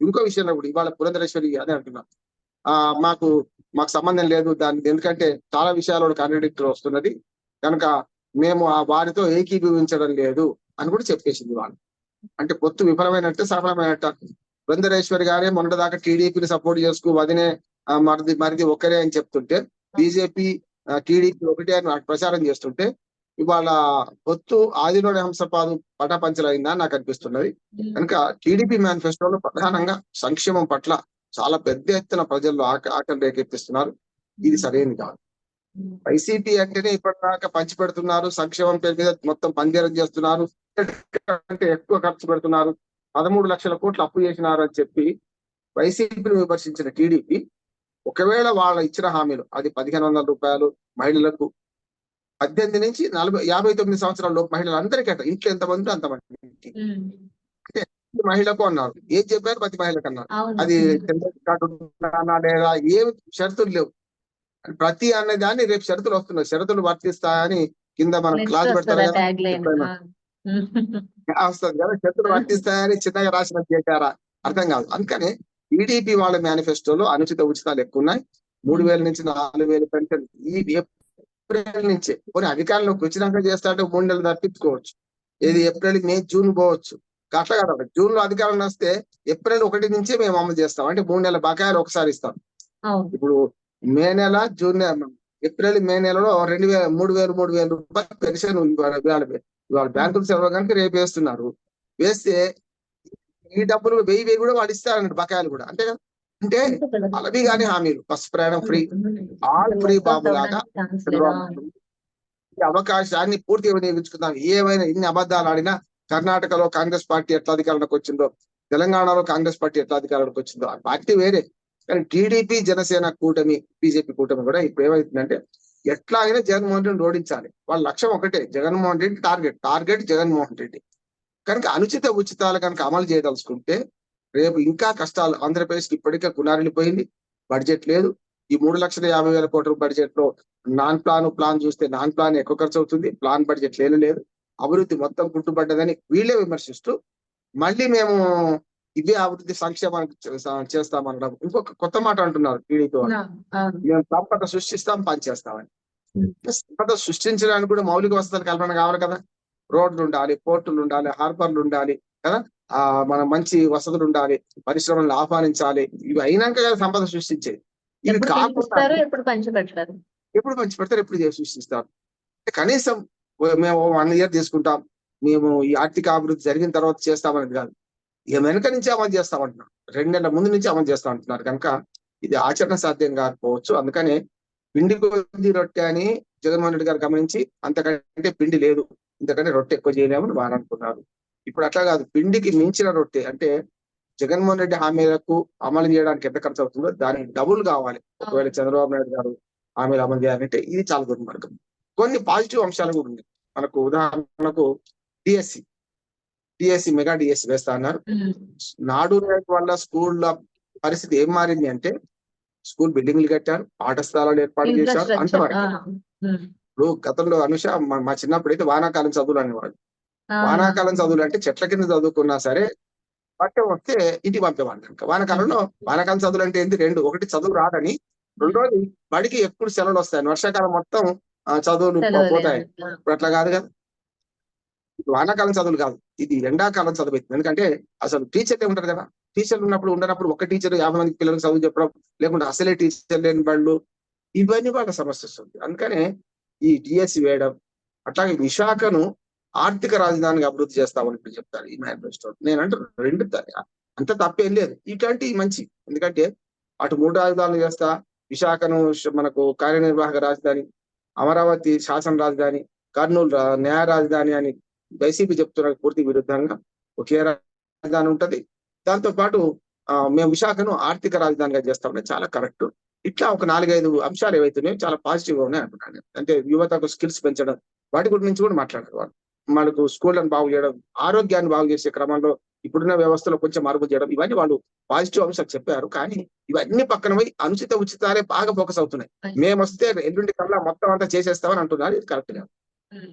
ఇంకో విషయంలో కూడా ఇవాళ పురంధరేశ్వరి అదే అంటున్నా. ఆ మాకు మాకు సంబంధం లేదు దాని ఎందుకంటే చాలా విషయాలు కాంట్రడిక్టర్ వస్తున్నది. కనుక మేము ఆ వారితో ఏకీభవించడం లేదు అని కూడా చెప్పేసింది వాళ్ళు. అంటే పొత్తు విఫలమైనట్టు సఫలమైనట్టు బృందరేశ్వరి గారే మొన్నటిదాకా టీడీపీని సపోర్ట్ చేసుకు వదినే మరిది మరిది ఒక్కరే అని చెప్తుంటే బీజేపీ టీడీపీ ఒకటే అని నాకు ప్రచారం చేస్తుంటే ఇవాళ పొత్తు ఆదిలోని హంసపాదు పటాపంచలైందా నాకు అనిపిస్తున్నది. కనుక టీడీపీ మేనిఫెస్టోలో ప్రధానంగా సంక్షేమం పట్ల చాలా పెద్ద ఎత్తున ప్రజల్లో ఆక ఆకలి రేకెత్తిస్తున్నారు. ఇది సరైనది కాదు. వైసీపీ అంటేనే ఇప్పటిదాకా పంచి పెడుతున్నారు సంక్షేమం పేరు మీద మొత్తం పందేరం చేస్తున్నారు. అంటే ఎక్కువ ఖర్చు పెడుతున్నారు. పదమూడు లక్షల కోట్లు అప్పు చేసినారు అని చెప్పి వైసీపీని విమర్శించిన టీడీపీ ఒకవేళ వాళ్ళ ఇచ్చిన హామీలు అది పదిహేను వందల రూపాయలు మహిళలకు పద్దెనిమిది నుంచి నలభై యాభై తొమ్మిది సంవత్సరాల లోపు మహిళలందరికీ అట ఇంట్లో ఎంతమంది అంతమంది ప్రతి మహిళకు అన్నారు. ఏం చెప్పారు ప్రతి మహిళకు అన్నారు. అది కార్డు లేదా ఏం షరతులు లేవు. ప్రతి అనే దాన్ని రేపు షరతులు వస్తున్నాయి. షరతులు వర్తిస్తాయని కింద మనం క్లాస్ పెడతారు కదా. వస్తుంది కదా. షరతులు వర్తిస్తాయని చిన్నగా రాసిన చేశారా? అర్థం కాదు. అందుకనే టీడీపీ వాళ్ళ మేనిఫెస్టోలో అనుచిత ఉచితాలు ఎక్కువ ఉన్నాయి. మూడు వేల నుంచి నాలుగు వేల పెన్షన్ ఈ ఏప్రిల్ నుంచే. కొన్ని అధికారంలోకి వచ్చినాక చేస్తాంటే మూడు నెలలు తప్పించుకోవచ్చు. ఏది ఏప్రిల్ మే జూన్ పోవచ్చు. అట్లా కదా జూన్లో అధికారం వస్తే ఏప్రిల్ ఒకటి నుంచే మేము అమలు చేస్తాం. అంటే మూడు నెలల బకాయిలు ఒకసారి ఇస్తాం. ఇప్పుడు మే నెల జూన్ నెల ఏప్రిల్ మే నెలలో రెండు వేల మూడు వేలు మూడు వేల రూపాయలు పెన్షన్ ఇవాళ బ్యాంకులు సెలవు కనుక రేపు వేస్తున్నారు. వేస్తే ఈ డబ్బులు వెయ్యి వెయ్యి కూడా వాళ్ళు ఇస్తారన్నట్టు బకాయిలు కూడా. అంతే కదా? అంటే అలవి గాని హామీలు బస్ ప్రయాణం ఫ్రీ ఆల్ ఫ్రీ బాబు లాగా ఈ అవకాశాన్ని పూర్తిగా వినియోగించుకుందాం. ఏమైనా ఇన్ని అబద్ధాలు ఆడినా కర్ణాటకలో కాంగ్రెస్ పార్టీ ఎట్లా అధికారంలోకి వచ్చిందో తెలంగాణలో కాంగ్రెస్ పార్టీ ఎట్లా అధికారంలోకి వచ్చిందో ఆ పార్టీ వేరే. కానీ టీడీపీ జనసేన కూటమి బీజేపీ కూటమి కూడా ఇప్పుడు ఏమైతుందంటే ఎట్లాగైనా జగన్మోహన్ రెడ్డిని ఓడించాలి. వాళ్ళ లక్ష్యం ఒకటే జగన్మోహన్ రెడ్డి టార్గెట్ టార్గెట్ జగన్మోహన్ రెడ్డి. కనుక అనుచిత ఉచితాలు కనుక అమలు చేయదలుచుకుంటే రేపు ఇంకా కష్టాలు. ఆంధ్రప్రదేశ్కి ఇప్పటికే కునారిల్లిపోయింది బడ్జెట్ లేదు. ఈ మూడు లక్షల యాభై వేల కోట్ల బడ్జెట్లో నాన్ ప్లాన్ ప్లాన్ చూస్తే నాన్ ప్లాన్ ఎక్కువ ఖర్చు అవుతుంది. ప్లాన్ బడ్జెట్ లేని లేదు. అభివృద్ధి మొత్తం గుట్టుపడ్డదని వీళ్ళే విమర్శిస్తూ మళ్ళీ మేము ఇవే అభివృద్ధి సంక్షేమానికి చేస్తామనడం. ఇంకొక కొత్త మాట అంటున్నారు టీడీపీ వాళ్ళు. మేము సంపద సృష్టిస్తాం పనిచేస్తామని. సంపద సృష్టించడానికి కూడా మౌలిక వసతులు కల్పన కావాలి కదా. రోడ్లు ఉండాలి పోర్టులు ఉండాలి హార్బర్లు ఉండాలి కదా. ఆ మన మంచి వసతులు ఉండాలి పరిశ్రమలను ఆహ్వానించాలి. ఇవి అయినాక కదా సంపద సృష్టించేది. ఇవి కాకుండా ఎప్పుడు పంచిపెడతారు? ఎప్పుడు పంచి పెడతారు ఎప్పుడు సృష్టిస్తారు. కనీసం మేము వన్ ఇయర్ తీసుకుంటాం మేము ఈ ఆర్థిక అభివృద్ధి జరిగిన తర్వాత చేస్తామనేది కాదు. ఇక వెనక నుంచి అమలు చేస్తామంటున్నారు. రెండు నెలల ముందు నుంచి అమలు చేస్తాం అంటున్నారు కనుక ఇది ఆచరణ సాధ్యం కాకపోవచ్చు. అందుకనే పిండి కొద్ది రొట్టె అని జగన్మోహన్ రెడ్డి గారు గమనించి అంతకంటే పిండి లేదు. ఇంతకంటే రొట్టె ఎక్కువ చేయలేమని వారు అనుకున్నారు. ఇప్పుడు అట్లా కాదు. పిండికి మించిన రొట్టె అంటే జగన్మోహన్ రెడ్డి హామీలకు అమలు చేయడానికి ఎంత ఖర్చు అవుతుందో దానికి డబుల్ కావాలి. ఒకవేళ చంద్రబాబు నాయుడు గారు హామీలు అమలు చేయాలంటే ఇది చాలా దుర్మార్గం. కొన్ని పాజిటివ్ అంశాలు కూడా ఉన్నాయి. మనకు ఉదాహరణకు డిఎస్సి డిఎస్సి మెగా డిఎస్సి వేస్తా అన్నారు. నాడు నేడు వల్ల స్కూళ్ళ పరిస్థితి ఏం మారింది అంటే స్కూల్ బిల్డింగ్లు కట్టారు పాఠ స్థలాలు ఏర్పాటు చేశారు అంతవరకు ఇప్పుడు గతంలో అనుష మా- చిన్నప్పుడు అయితే వానాకాలం చదువులు అనేవాడు వానాకాలం చదువులు అంటే చెట్ల కింద చదువుకున్నా సరే పట్టం వస్తే ఇంటికి పంపేవాళ్ళు కనుక వానాకాలంలో వానాకాలం చదువులు అంటే ఏంటి రెండు. ఒకటి చదువు రాదని. రెండోది బడికి ఎప్పుడు సెలవులు వస్తాయి వర్షాకాలం మొత్తం చదువులు పోతాయి. ఇప్పుడు అట్లా కాదు కదా. వానాకాలం చదువులు కాదు. ఇది ఎండాకాలం చదువు అవుతుంది ఎందుకంటే అసలు టీచర్లే ఉంటారు కదా. టీచర్లు ఉన్నప్పుడు ఉండనప్పుడు ఒక టీచర్ యాభై మంది పిల్లలకు చదువు చెప్పడం లేకుంటే అసలే టీచర్ లేని బళ్ళు ఇవన్నీ వాళ్ళ సమస్య వస్తుంది. అందుకనే ఈ టిఎస్సి వేయడం అట్లాగే విశాఖను ఆర్థిక రాజధానిగా అభివృద్ధి చేస్తామని ఇప్పుడు చెప్తారు ఈ మేనిఫెస్టో నేను అంటే రెండు అంత తప్పేం లేదు. ఇట్లాంటి మంచి. ఎందుకంటే అటు మూడు రాజధానులు చేస్తా విశాఖను మనకు కార్యనిర్వాహక రాజధాని అమరావతి శాసన రాజధాని కర్నూలు న్యాయ రాజధాని అని వైసీపీ చెప్తున్న పూర్తి విరుద్ధంగా ఒకే రాజధాని ఉంటది. దాంతో పాటు మేము విశాఖను ఆర్థిక రాజధానిగా చేస్తామని చాలా కరెక్ట్. ఇట్లా ఒక నాలుగైదు అంశాలు ఏవైతున్నాయో చాలా పాజిటివ్గా ఉన్నాయి అనుకున్నాను అంటే యువతకు స్కిల్స్ పెంచడం వాటి గురించి కూడా మాట్లాడారు వాళ్ళు. మనకు స్కూళ్ళను బాగు చేయడం ఆరోగ్యాన్ని బాగు చేసే క్రమంలో ఇప్పుడున్న వ్యవస్థలో కొంచెం మార్పు చేయడం ఇవన్నీ వాళ్ళు పాజిటివ్ అంశాలు చెప్పారు. కానీ ఇవన్నీ పక్కన పోయి అనుచిత ఉచితాలే బాగా ఫోకస్ అవుతున్నాయి. మేము వస్తే ఎల్లుండి కల్లా మొత్తం అంతా చేసేస్తామని అంటున్నారు. ఇది కరెక్ట్గా